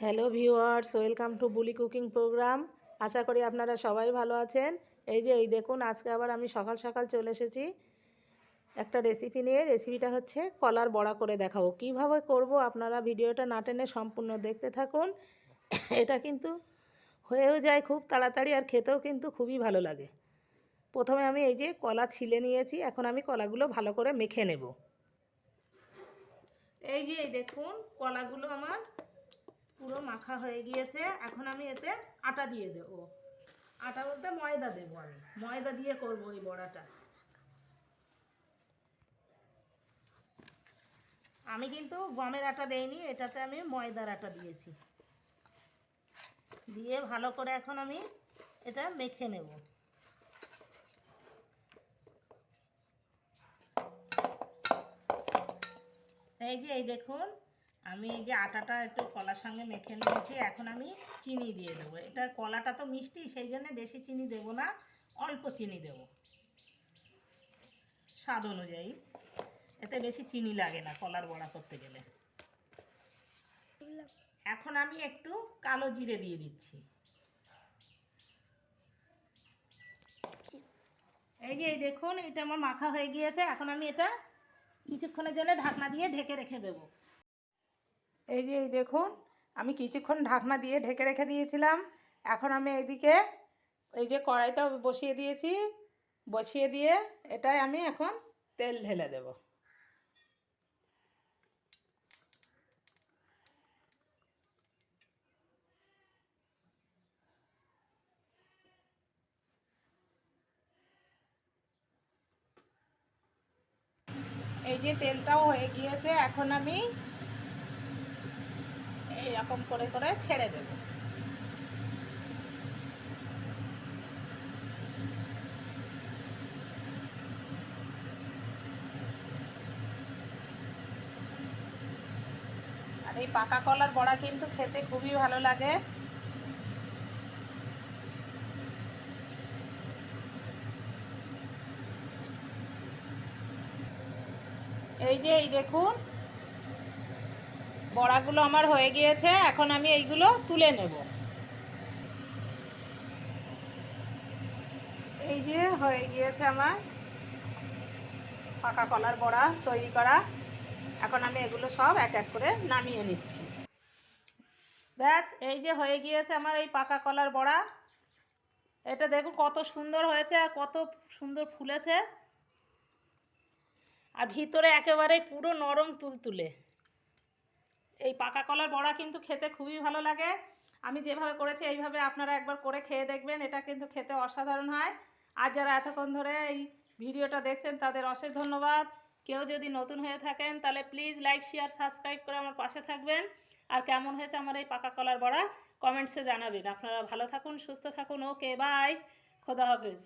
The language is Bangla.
Hello viewers, welcome to Buli cooking program. আশা করি আপনারা সবাই ভালো আছেন। এই যে, এই দেখুন, আজকে আবার আমি সকাল সকাল চলে এসেছি একটা রেসিপি নিয়ে। রেসিপিটা হচ্ছে কলার বড়া করে দেখাবো। কীভাবে করব আপনারা ভিডিওটা না টেনে সম্পূর্ণ দেখতে থাকুন। এটা কিন্তু হয়েও যায় খুব তাড়াতাড়ি আর খেতেও কিন্তু খুবই ভালো লাগে। প্রথমে আমি এই যে কলা ছিলে নিয়েছি, এখন আমি কলাগুলো ভালো করে মেখে নেব। এই যে, এই দেখুন, কলাগুলো আমার পুরো মাখা হয়ে গিয়েছে। এখন আমি এতে আটা দিয়ে দেব। আটা বলতে ময়দা দেবো আমি। ময়দা দিয়ে করব এই বড়াটা। আমি কিন্তু গমের আটা দেইনি, এটাতে আমি ময়দার আটা দিয়েছি। দিয়ে ভালো করে এখন আমি এটা মেখে নেব। এই যে, এই দেখুন আমি এই যে আটাটা একটু কলার সঙ্গে মেখে নিয়েছি, এখন আমি চিনি দিয়ে দেবো। এটা কলাটা তো মিষ্টি, সেই জন্য বেশি চিনি দেবো না, অল্প চিনি দেবো। স্বাদ অনুযায়ী। এতে বেশি চিনি লাগে না কলার বড়া করতে গেলে। এখন আমি একটু কালো জিরে দিয়ে দিচ্ছি। এই যে এই দেখুন, এটা আমার মাখা হয়ে গিয়েছে। এখন আমি এটা কিছুক্ষণের জন্য ঢাকনা দিয়ে ঢেকে রেখে দেবো। এই যে, এই দেখুন, আমি কিছুক্ষণ ঢাকনা দিয়ে ঢেকে রেখে দিয়েছিলাম। এখন আমি এইদিকে এই যে কড়াইটা বসিয়ে দিয়েছি, বসিয়ে দিয়ে এটাই আমি এখন তেল ঢেলে দেব। এই যে তেলটাও হয়ে গিয়েছে, এখন আমি এরকম করে করে ছেড়ে দেব। আর এই পাকা কলার বড়া কিন্তু খেতে খুবই ভালো লাগে। এই যে, এই দেখুন বড়াগুলো আমার হয়ে গিয়েছে, এখন আমি এইগুলো তুলে নেব। এই যে হয়ে গিয়েছে আমার পাকা কলার বড়া তৈরি করা। এখন আমি এগুলো সব এক এক করে নামিয়ে নিচ্ছি। ব্যাস, এই যে হয়ে গিয়েছে আমার এই পাকা কলার বড়া। এটা দেখুন কত সুন্দর হয়েছে আর কত সুন্দর ফুলেছে। আর ভিতরে একেবারে পুরো নরম তুলতুলে। এই পাকা কলার বড়া কিন্তু খেতে খুবই ভালো লাগে। আমি যেভাবে করেছি, এইভাবে আপনারা একবার করে খেয়ে দেখবেন, এটা কিন্তু খেতে অসাধারণ হয়। আর যারা এতক্ষণ ধরে এই ভিডিওটা দেখছেন, তাদের অশেষ ধন্যবাদ। কেউ যদি নতুন হয়ে থাকেন, তাহলে প্লিজ লাইক শেয়ার সাবস্ক্রাইব করে আমার পাশে থাকবেন। আর কেমন হয়েছে আমার এই পাকা কলার বড়া কমেন্টসে জানাবেন। আপনারা ভালো থাকুন, সুস্থ থাকুন ওকে বাই খোদা হাফেজ।